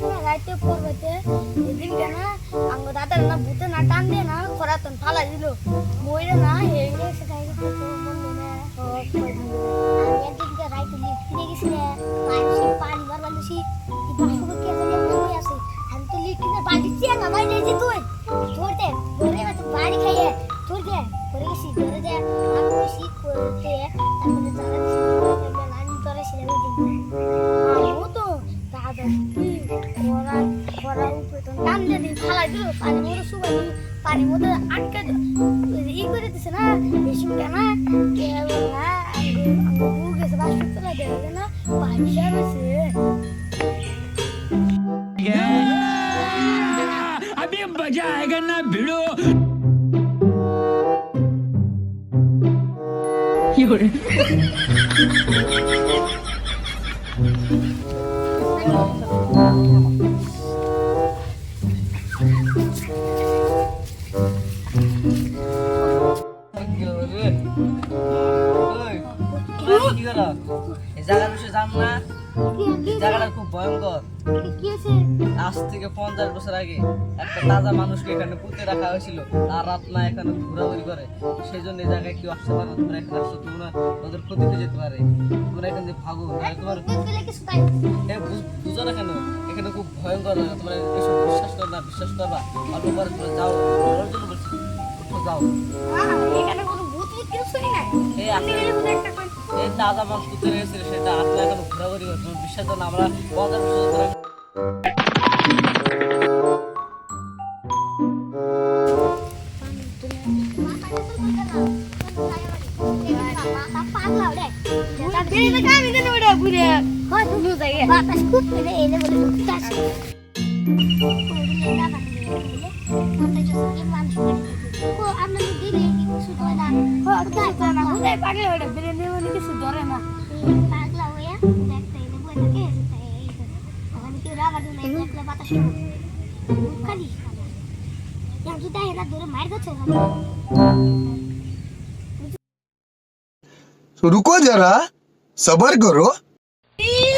করা বা আবার কিছু না রাইতে পড়বেতে। এদিন কেন আঙ্গ দাদার না ভূতে না টান দিয়ে না করা ফালা দিল। মইরে না হেগে উপরে তো টান দিয়ে দিই ফালাই দিল পানি মধ্যে সুগার দিল পানির মধ্যে আটকে ই করে দিছে না বেশি কেন কে বলা আঙ্গু আঙ্গু গেছে বাস তোলা দেখে না পয়সা রয়েছে अभी मजा आएगा ना भिड़ो জায়গাটা খুব ভয়ঙ্কর। আজ থেকে পঞ্চাশ বছর আগে একটা তাজা মানুষকে এখানে পুঁতে রাখা হয়েছিল। আর রাত না এখানে ঘোরাঘুরি করে। সেই জন্য এই জায়গায় কেউ আসতে পারে তোমরা এখানে আসছো তোমরা ওদের ক্ষতি হয়ে যেতে পারে। তোমরা এখান থেকে ভাগো তোমার বুঝো না কেন? এখানে খুব ভয়ঙ্কর জায়গা তোমরা এসব বিশ্বাস করো না বিশ্বাস করবা। অল্প পরে তোমরা যাও ওর জন্য বলছি উঠো যাও। এখানে কোনো ভূত ভূত কিছুই নাই? এই আপনি একটা কই এই তাজা মানুষ পুঁতে রেখেছিল সেটা আসলে এখন ঘোরাঘুরি করে বিশ্বাস করো না আমরা পঞ্চাশ বছর ধরে মার গেছে तो रुको जरा सबर करो Please.